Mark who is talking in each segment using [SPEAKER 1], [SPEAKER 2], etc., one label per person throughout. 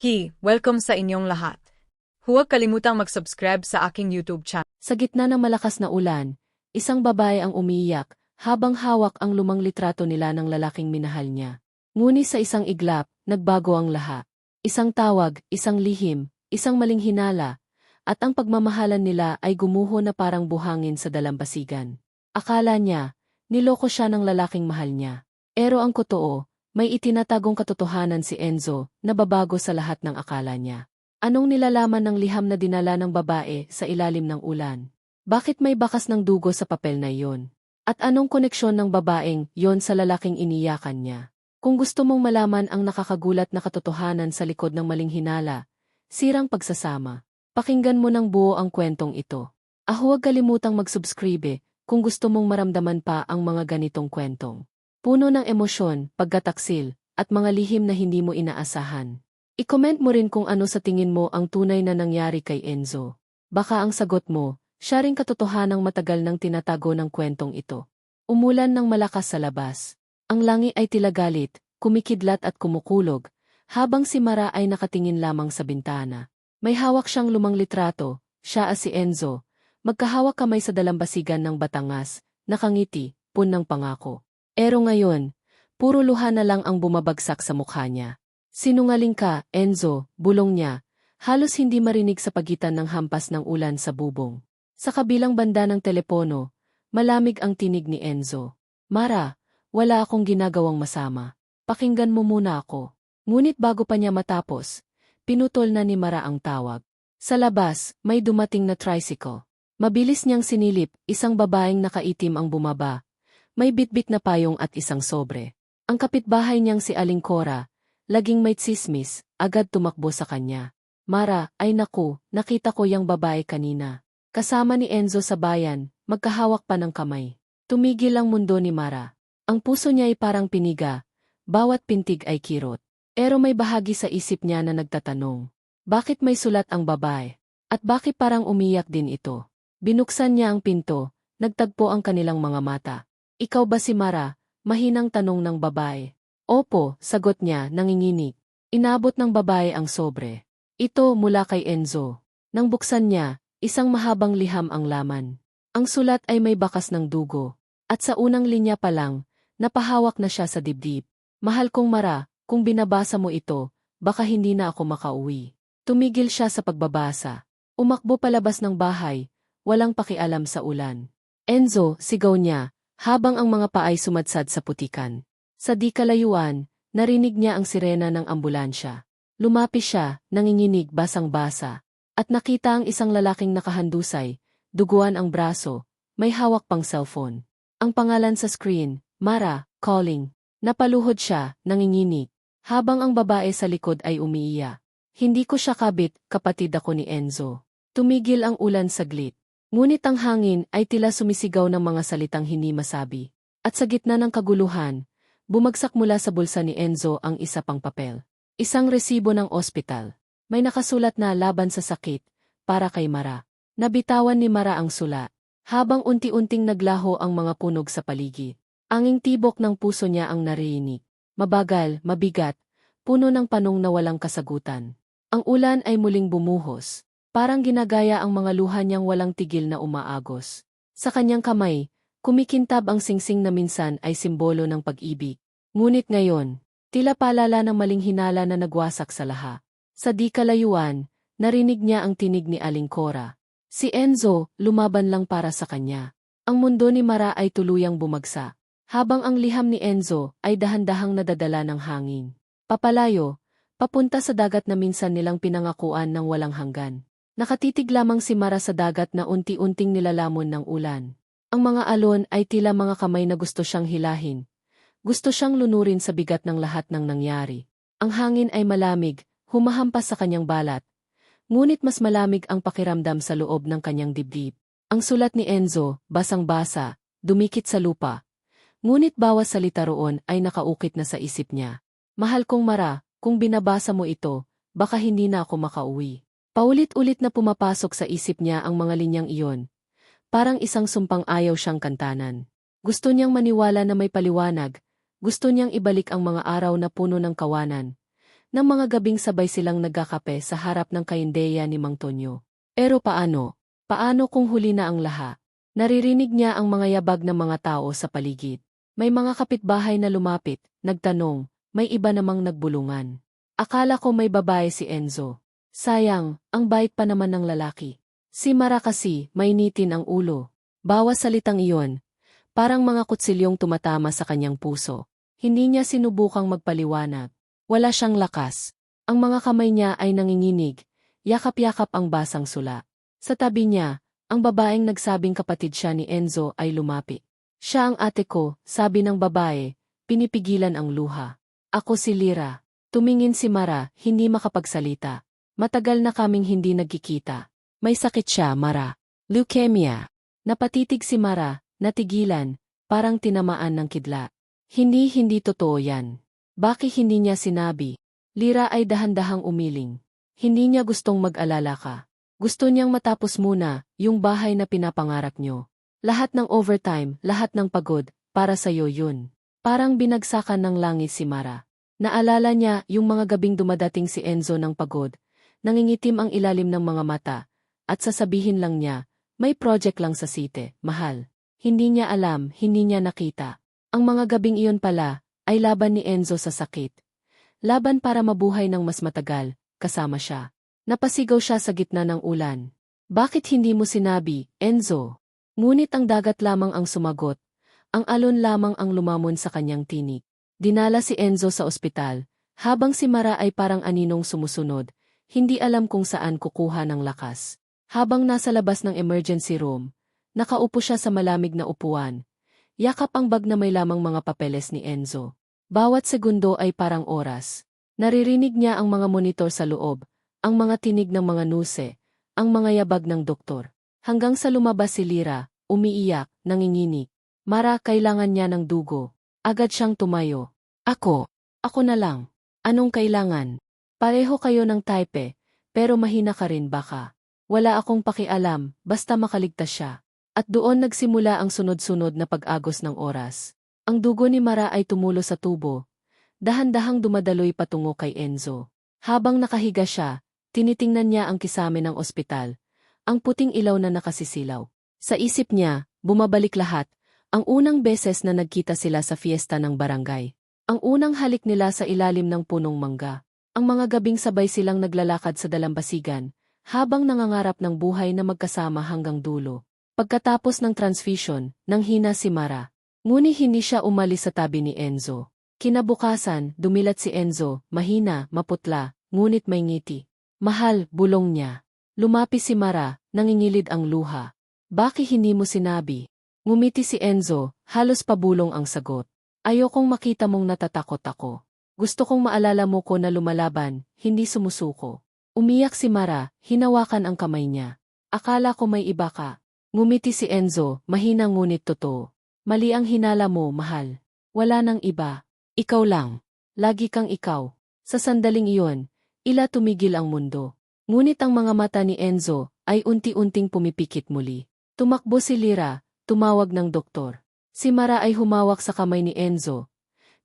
[SPEAKER 1] Hi, welcome sa inyong lahat. Huwag kalimutang mag-subscribe sa aking YouTube channel.
[SPEAKER 2] Sa gitna ng malakas na ulan, isang babae ang umiiyak habang hawak ang lumang litrato nila ng lalaking minahal niya. Ngunit sa isang iglap, nagbago ang lahat. Isang tawag, isang lihim, isang maling hinala, at ang pagmamahalan nila ay gumuho na parang buhangin sa dalampasigan. Akala niya, niloko siya ng lalaking mahal niya. Pero ang totoo, may itinatagong katotohanan si Enzo na babago sa lahat ng akala niya. Anong nilalaman ng liham na dinala ng babae sa ilalim ng ulan? Bakit may bakas ng dugo sa papel na iyon? At anong koneksyon ng babaeng yon sa lalaking iniyakan niya? Kung gusto mong malaman ang nakakagulat na katotohanan sa likod ng maling hinala, sirang pagsasama, pakinggan mo ng buo ang kwentong ito. Ah huwag kalimutang mag-subscribe kung gusto mong maramdaman pa ang mga ganitong kwentong. Puno ng emosyon, pagkataksil, at mga lihim na hindi mo inaasahan. I-comment mo rin kung ano sa tingin mo ang tunay na nangyari kay Enzo. Baka ang sagot mo, siya ring katotohanang matagal nang tinatago ng kwentong ito. Umulan ng malakas sa labas. Ang langi ay tila galit, kumikidlat at kumukulog, habang si Mara ay nakatingin lamang sa bintana. May hawak siyang lumang litrato, siya at si Enzo, magkahawak kamay sa dalambasigan ng Batangas, nakangiti, pun ng pangako. Pero ngayon, puro luha na lang ang bumabagsak sa mukha niya. Sinungaling ka, Enzo, bulong niya, halos hindi marinig sa pagitan ng hampas ng ulan sa bubong. Sa kabilang banda ng telepono, malamig ang tinig ni Enzo. Mara, wala akong ginagawang masama. Pakinggan mo muna ako. Ngunit bago pa niya matapos, pinutol na ni Mara ang tawag. Sa labas, may dumating na tricycle. Mabilis niyang sinilip, isang babaeng nakaitim ang bumaba. May bitbit na payong at isang sobre. Ang kapitbahay niyang si Aling Cora, laging may tsismis, agad tumakbo sa kanya. Mara, ay naku, nakita ko yung babae kanina. Kasama ni Enzo sa bayan, magkahawak pa ng kamay. Tumigil ang mundo ni Mara. Ang puso niya ay parang piniga, bawat pintig ay kirot. Pero may bahagi sa isip niya na nagtatanong, bakit may sulat ang babae? At bakit parang umiyak din ito? Binuksan niya ang pinto, nagtagpo ang kanilang mga mata. Ikaw ba si Mara? Mahinang tanong ng babae. Opo, sagot niya, nanginginig. Inabot ng babae ang sobre. Ito mula kay Enzo. Nang buksan niya, isang mahabang liham ang laman. Ang sulat ay may bakas ng dugo. At sa unang linya pa lang, napahawak na siya sa dibdib. Mahal kong Mara, kung binabasa mo ito, baka hindi na ako makauwi. Tumigil siya sa pagbabasa. Umakbo palabas ng bahay, walang pakialam sa ulan. Enzo, sigaw niya, habang ang mga paay sumadsad sa putikan. Sa di kalayuan, narinig niya ang sirena ng ambulansya. Lumapi siya, nanginginig basang-basa. At nakita ang isang lalaking nakahandusay, duguan ang braso, may hawak pang cellphone. Ang pangalan sa screen, Mara, calling. Napaluhod siya, nanginginig. Habang ang babae sa likod ay umiiya. Hindi ko siya kabit, kapatid ako ni Enzo. Tumigil ang ulan saglit. Ngunit ang hangin ay tila sumisigaw ng mga salitang hindi masabi. At sa gitna ng kaguluhan, bumagsak mula sa bulsa ni Enzo ang isa pang papel. Isang resibo ng ospital. May nakasulat na laban sa sakit, para kay Mara. Nabitawan ni Mara ang sulat. Habang unti-unting naglaho ang mga punog sa paligid. Anging tibok ng puso niya ang narinig. Mabagal, mabigat, puno ng panong na walang kasagutan. Ang ulan ay muling bumuhos. Parang ginagaya ang mga luha niyang walang tigil na umaagos. Sa kanyang kamay, kumikintab ang singsing na minsan ay simbolo ng pag-ibig. Ngunit ngayon, tila palala ng maling hinala na nagwasak sa laha. Sa di kalayuan, narinig niya ang tinig ni Aling Cora. Si Enzo, lumaban lang para sa kanya. Ang mundo ni Mara ay tuluyang bumagsa. Habang ang liham ni Enzo ay dahan-dahang nadadala ng hangin. Papalayo, papunta sa dagat na minsan nilang pinangakuan ng walang hanggan. Nakatitig lamang si Mara sa dagat na unti-unting nilalamon ng ulan. Ang mga alon ay tila mga kamay na gusto siyang hilahin. Gusto siyang lunurin sa bigat ng lahat ng nangyari. Ang hangin ay malamig, humahampas sa kanyang balat. Ngunit mas malamig ang pakiramdam sa loob ng kanyang dibdib. Ang sulat ni Enzo, basang-basa, dumikit sa lupa. Ngunit bawas salita roon ay nakaukit na sa isip niya. Mahal kong Mara, kung binabasa mo ito, baka hindi na ako makauwi. Paulit-ulit na pumapasok sa isip niya ang mga linyang iyon. Parang isang sumpang ayaw siyang kantanan. Gusto niyang maniwala na may paliwanag, gusto niyang ibalik ang mga araw na puno ng kawanan. Nang mga gabing sabay silang nagkakape sa harap ng kaindeya ni Mang Tonyo. Pero paano? Paano kung huli na ang laha? Naririnig niya ang mga yabag ng mga tao sa paligid. May mga kapitbahay na lumapit, nagtanong, may iba namang nagbulungan. Akala ko may babae si Enzo. Sayang, ang bait pa naman ng lalaki. Si Mara kasi, mainitin ang ulo. Bawas salitang iyon, parang mga kutsilyong tumatama sa kanyang puso. Hindi niya sinubukang magpaliwanag. Wala siyang lakas. Ang mga kamay niya ay nanginginig, yakap-yakap ang basang sula. Sa tabi niya, ang babaeng nagsabing kapatid siya ni Enzo ay lumapi. Siya ang ate ko, sabi ng babae, pinipigilan ang luha. Ako si Lira. Tumingin si Mara, hindi makapagsalita. Matagal na kaming hindi nagkikita. May sakit siya, Mara. Leukemia. Napatitig si Mara, natigilan, parang tinamaan ng kidla. Hindi hindi totoo yan. Bakit hindi niya sinabi? Lira ay dahan-dahang umiling. Hindi niya gustong mag-alala ka. Gusto niyang matapos muna, yung bahay na pinapangarap niyo. Lahat ng overtime, lahat ng pagod, para sa'yo yun. Parang binagsakan ng langit si Mara. Naalala niya yung mga gabing dumadating si Enzo ng pagod, nangingitim ang ilalim ng mga mata, at sasabihin lang niya, may project lang sa site, mahal. Hindi niya alam, hindi niya nakita. Ang mga gabing iyon pala, ay laban ni Enzo sa sakit. Laban para mabuhay ng mas matagal, kasama siya. Napasigaw siya sa gitna ng ulan. Bakit hindi mo sinabi, Enzo? Ngunit ang dagat lamang ang sumagot. Ang alon lamang ang lumamon sa kanyang tinig. Dinala si Enzo sa ospital, habang si Mara ay parang aninong sumusunod, hindi alam kung saan kukuha ng lakas. Habang nasa labas ng emergency room, nakaupo siya sa malamig na upuan. Yakap ang bag na may lamang mga papeles ni Enzo. Bawat segundo ay parang oras. Naririnig niya ang mga monitor sa loob, ang mga tinig ng mga nuse, ang mga yabag ng doktor. Hanggang sa lumabas si Lira, umiiyak, nanginginig. Mara, kailangan niya ng dugo. Agad siyang tumayo. Ako, ako na lang. Anong kailangan? Pareho kayo ng type, pero mahina ka rin baka. Wala akong pakialam, basta makaligtas siya. At doon nagsimula ang sunod-sunod na pag-agos ng oras. Ang dugo ni Mara ay tumulo sa tubo. Dahan-dahang dumadaloy patungo kay Enzo. Habang nakahiga siya, tinitingnan niya ang kisame ng ospital. Ang puting ilaw na nakasisilaw. Sa isip niya, bumabalik lahat, ang unang beses na nagkita sila sa fiesta ng barangay. Ang unang halik nila sa ilalim ng punong mangga. Ang mga gabing sabay silang naglalakad sa dalampasigan, habang nangangarap ng buhay na magkasama hanggang dulo. Pagkatapos ng transfusion, nang hina si Mara. Ngunit hindi siya umalis sa tabi ni Enzo. Kinabukasan, dumilat si Enzo, mahina, maputla, ngunit may ngiti. Mahal, bulong niya. Lumapi si Mara, nangingilid ang luha. Bakit hindi mo sinabi? Ngumiti si Enzo, halos pabulong ang sagot. Ayokong makita mong natatakot ako. Gusto kong maalala mo ko na lumalaban, hindi sumusuko. Umiyak si Mara, hinawakan ang kamay niya. Akala ko may iba ka. Ngumiti si Enzo, mahina ngunit totoo. Mali ang hinala mo, mahal. Wala nang iba. Ikaw lang. Lagi kang ikaw. Sa sandaling iyon, ila tumigil ang mundo. Ngunit ang mga mata ni Enzo ay unti-unting pumipikit muli. Tumakbo si Lira, tumawag ng doktor. Si Mara ay humawak sa kamay ni Enzo.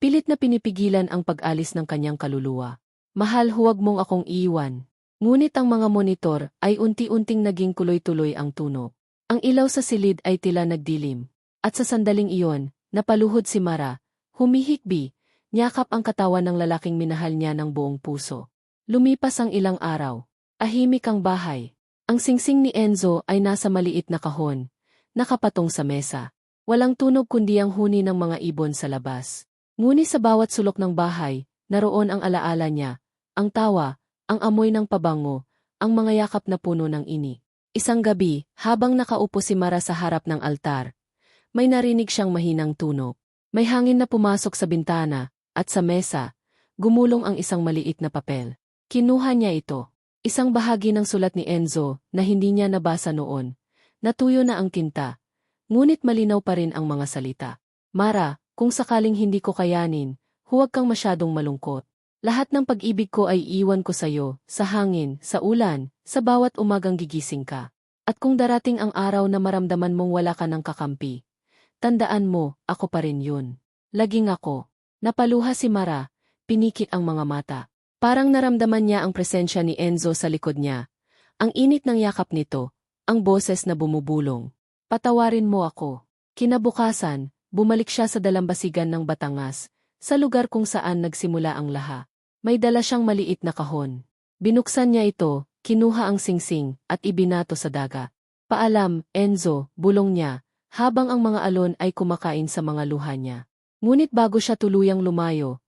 [SPEAKER 2] Pilit na pinipigilan ang pag-alis ng kanyang kaluluwa. Mahal huwag mong akong iiwan. Ngunit ang mga monitor ay unti-unting naging kuloy-tuloy ang tunog. Ang ilaw sa silid ay tila nagdilim. At sa sandaling iyon, napaluhod si Mara, humihikbi, niyakap ang katawan ng lalaking minahal niya ng buong puso. Lumipas ang ilang araw. Ahimik ang bahay. Ang singsing ni Enzo ay nasa maliit na kahon, nakapatong sa mesa. Walang tunog kundi ang huni ng mga ibon sa labas. Ngunit sa bawat sulok ng bahay, naroon ang alaala niya, ang tawa, ang amoy ng pabango, ang mga yakap na puno ng ini. Isang gabi, habang nakaupo si Mara sa harap ng altar, may narinig siyang mahinang tunog. May hangin na pumasok sa bintana, at sa mesa, gumulong ang isang maliit na papel. Kinuha niya ito. Isang bahagi ng sulat ni Enzo na hindi niya nabasa noon, Natuyo na ang tinta. Ngunit malinaw pa rin ang mga salita. Mara, kung sakaling hindi ko kayanin, huwag kang masyadong malungkot. Lahat ng pag-ibig ko ay iwan ko sa'yo, sa hangin, sa ulan, sa bawat umagang gigising ka. At kung darating ang araw na maramdaman mong wala ka ng kakampi, tandaan mo, ako pa rin yun. Laging ako. Napaluha si Mara, pinikit ang mga mata. Parang naramdaman niya ang presensya ni Enzo sa likod niya. Ang init ng yakap nito, ang boses na bumubulong. Patawarin mo ako. Kinabukasan, bumalik siya sa dalambasigan ng Batangas, sa lugar kung saan nagsimula ang laha. May dala siyang maliit na kahon. Binuksan niya ito, kinuha ang singsing, at ibinato sa dagat. Paalam, Enzo, bulong niya, habang ang mga alon ay kumakain sa mga luha niya. Ngunit bago siya tuluyang lumayo,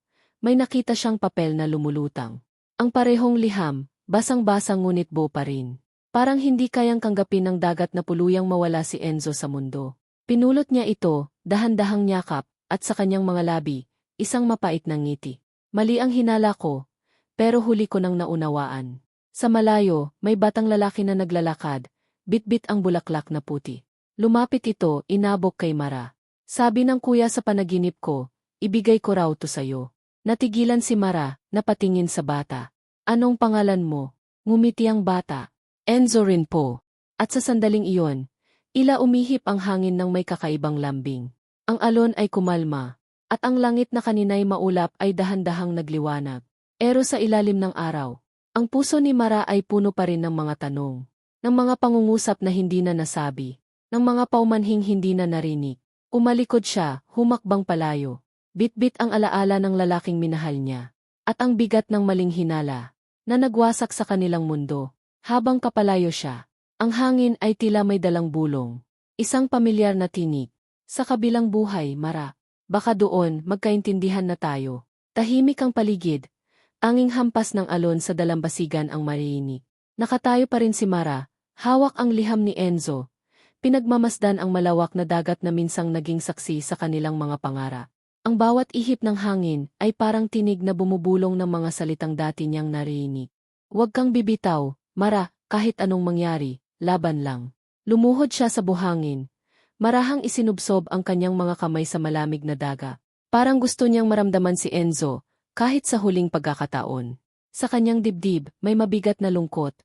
[SPEAKER 2] may nakita siyang papel na lumulutang. Ang parehong liham, basang-basang ngunit buo pa rin. Parang hindi kayang kanggapin ng dagat na puluyang mawala si Enzo sa mundo. Pinulot niya ito, dahan-dahang nyakap, at sa kanyang mga labi, isang mapait na ngiti. Mali ang hinala ko, pero huli ko nang naunawaan. Sa malayo, may batang lalaki na naglalakad, bitbit ang bulaklak na puti. Lumapit ito, inabok kay Mara. Sabi ng kuya sa panaginip ko, ibigay ko raw to sayo. Natigilan si Mara, napatingin sa bata. Anong pangalan mo? Ngumiti ang bata. Enzo rin po. At sa sandaling iyon, ila umihip ang hangin ng may kakaibang lambing. Ang alon ay kumalma, at ang langit na kaninay maulap ay dahan-dahang nagliwanag. Ero sa ilalim ng araw, ang puso ni Mara ay puno pa rin ng mga tanong, ng mga pangungusap na hindi na nasabi, ng mga paumanhing hindi na narinig. Umalikod siya, humakbang palayo. Bitbit ang alaala ng lalaking minahal niya, at ang bigat ng maling hinala, na nagwasak sa kanilang mundo. Habang kapalayo siya, ang hangin ay tila may dalang bulong. Isang pamilyar na tinig. Sa kabilang buhay, Mara. Baka doon, magkaintindihan na tayo. Tahimik ang paligid. Tanging hampas ng alon sa dalambasigan ang marinig. Nakatayo pa rin si Mara, hawak ang liham ni Enzo. Pinagmamasdan ang malawak na dagat na minsang naging saksi sa kanilang mga pangara. Ang bawat ihip ng hangin ay parang tinig na bumubulong ng mga salitang dati niyang narinig. Huwag kang bibitaw, Mara, kahit anong mangyari, laban lang. Lumuhod siya sa buhangin. Marahang isinubsob ang kanyang mga kamay sa malamig na daga. Parang gusto niyang maramdaman si Enzo, kahit sa huling pagkakataon. Sa kanyang dibdib, may mabigat na lungkot.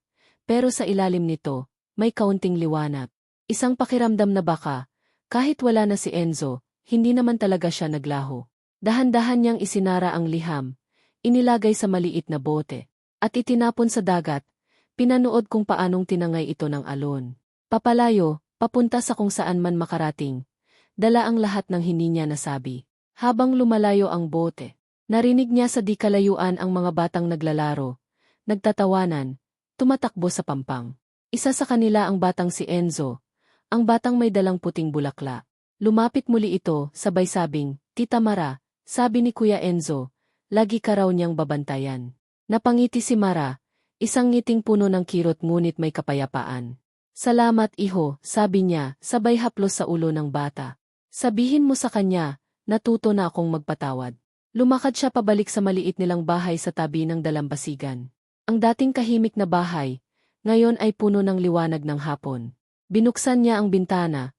[SPEAKER 2] Pero sa ilalim nito, may kaunting liwanag. Isang pakiramdam na baka, kahit wala na si Enzo, hindi naman talaga siya naglaho. Dahan-dahan niyang isinara ang liham, inilagay sa maliit na bote, at itinapon sa dagat, pinanood kung paanong tinangay ito ng alon. Papalayo, papunta sa kung saan man makarating, dala ang lahat ng hindi niya nasabi. Habang lumalayo ang bote, narinig niya sa di kalayuan ang mga batang naglalaro, nagtatawanan, tumatakbo sa pampang. Isa sa kanila ang batang si Enzo, ang batang may dalang puting bulakla. Lumapit muli ito, sabay sabing, Tita Mara, sabi ni Kuya Enzo, lagi ka raw niyang babantayan. Napangiti si Mara, isang ngiting puno ng kirot ngunit may kapayapaan. Salamat iho, sabi niya, sabay haplos sa ulo ng bata. Sabihin mo sa kanya, natuto na akong magpatawad. Lumakad siya pabalik sa maliit nilang bahay sa tabi ng dalambasigan. Ang dating kahimik na bahay, ngayon ay puno ng liwanag ng hapon. Binuksan niya ang bintana,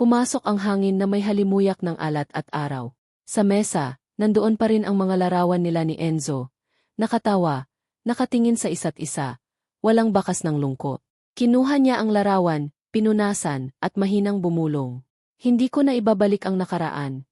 [SPEAKER 2] Pumasok ang hangin na may halimuyak ng alat at araw. Sa mesa, nandoon pa rin ang mga larawan nila ni Enzo. Nakatawa, nakatingin sa isa't isa, walang bakas ng lungkot. Kinuha niya ang larawan, pinunasan, at mahinang bumulong. Hindi ko na ibabalik ang nakaraan,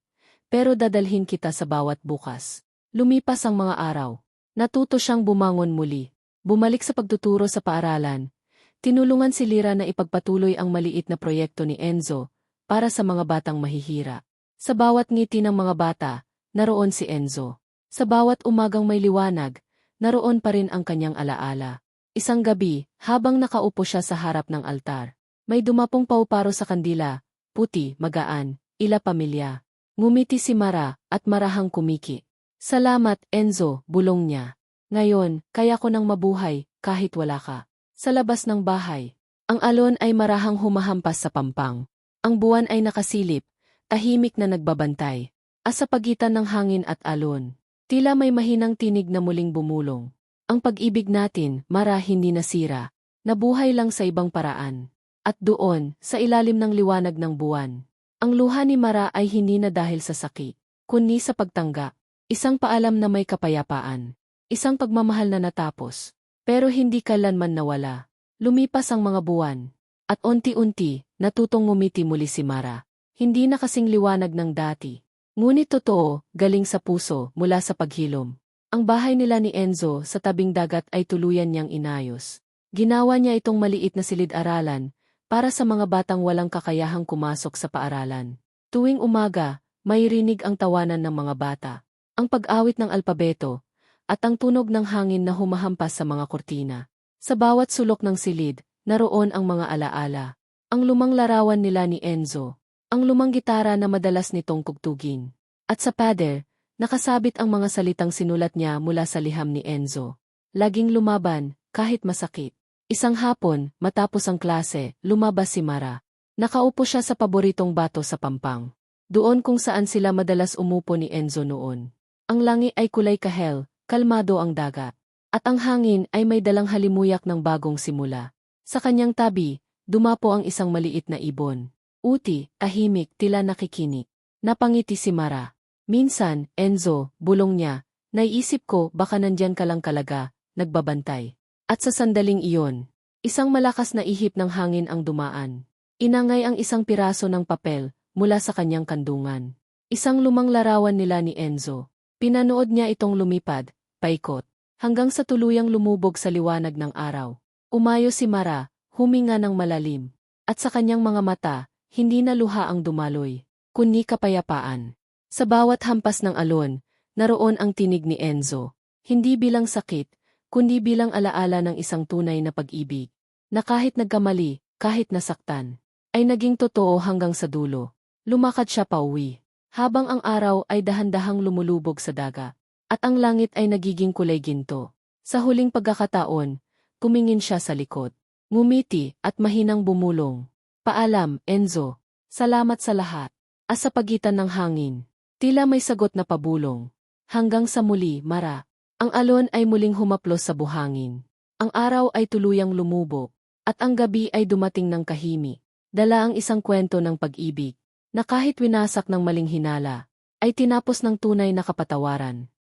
[SPEAKER 2] pero dadalhin kita sa bawat bukas. Lumipas ang mga araw. Natuto siyang bumangon muli. Bumalik sa pagtuturo sa paaralan. Tinulungan si Lira na ipagpatuloy ang maliit na proyekto ni Enzo, para sa mga batang mahihira. Sa bawat ngiti ng mga bata, naroon si Enzo. Sa bawat umagang may liwanag, naroon pa rin ang kanyang alaala. Isang gabi, habang nakaupo siya sa harap ng altar, may dumapong pauparo sa kandila, puti, magaan, ila pamilya. Ngumiti si Mara, at marahang kumiki. Salamat, Enzo, bulong niya. Ngayon, kaya ko nang mabuhay, kahit wala ka. Sa labas ng bahay, ang alon ay marahang humahampas sa pampang. Ang buwan ay nakasilip, tahimik na nagbabantay. As sa pagitan ng hangin at alon, tila may mahinang tinig na muling bumulong. Ang pag-ibig natin, mara hindi nasira, nabuhay lang sa ibang paraan. At doon, sa ilalim ng liwanag ng buwan, ang luha ni Mara ay hindi na dahil sa sakit, kundi sa pagtangga. Isang paalam na may kapayapaan. Isang pagmamahal na natapos. Pero hindi kailanman nawala. Lumipas ang mga buwan. At unti-unti, natutong ngumiti muli si Mara. Hindi na kasing liwanag ng dati. Ngunit totoo, galing sa puso, mula sa paghilom. Ang bahay nila ni Enzo sa tabing dagat ay tuluyan niyang inayos. Ginawa niya itong maliit na silid-aralan para sa mga batang walang kakayahang kumasok sa paaralan. Tuwing umaga, may rinig ang tawanan ng mga bata, ang pag-awit ng alpabeto, at ang tunog ng hangin na humahampas sa mga kurtina. Sa bawat sulok ng silid, naroon ang mga alaala. Ang lumang larawan nila ni Enzo, ang lumang gitara na madalas nitong kugtugin. At sa pader, nakasabit ang mga salitang sinulat niya mula sa liham ni Enzo. Laging lumaban, kahit masakit. Isang hapon, matapos ang klase, lumabas si Mara. Nakaupo siya sa paboritong bato sa pampang. Doon kung saan sila madalas umupo ni Enzo noon. Ang langi ay kulay kahel, kalmado ang dagat. At ang hangin ay may dalang halimuyak ng bagong simula. Sa kanyang tabi, dumapo ang isang maliit na ibon. Uti, tahimik, tila nakikinig. Napangiti si Mara. Minsan, Enzo, bulong niya, naiisip ko baka nandyan ka lang kalaga, nagbabantay. At sa sandaling iyon, isang malakas na ihip ng hangin ang dumaan. Inangay ang isang piraso ng papel mula sa kanyang kandungan. Isang lumang larawan nila ni Enzo. Pinanood niya itong lumipad, paikot, hanggang sa tuluyang lumubog sa liwanag ng araw. Umayo si Mara, huminga ng malalim. At sa kanyang mga mata, hindi na luha ang dumaloy, kundi kapayapaan. Sa bawat hampas ng alon, naroon ang tinig ni Enzo. Hindi bilang sakit, kundi bilang alaala ng isang tunay na pag-ibig. Na kahit nagkamali, kahit nasaktan, ay naging totoo hanggang sa dulo. Lumakad siya pauwi, habang ang araw ay dahan-dahang lumulubog sa daga, at ang langit ay nagiging kulay ginto. Sa huling pagkakataon, kumingin siya sa likod. Ngumiti at mahinang bumulong. Paalam, Enzo. Salamat sa lahat. As sa pagitan ng hangin, tila may sagot na pabulong. Hanggang sa muli, Mara. Ang alon ay muling humaplos sa buhangin. Ang araw ay tuluyang lumubog, at ang gabi ay dumating ng kahimi. Dala ang isang kwento ng pag-ibig, na kahit winasak ng maling hinala, ay tinapos ng tunay na kapatawaran.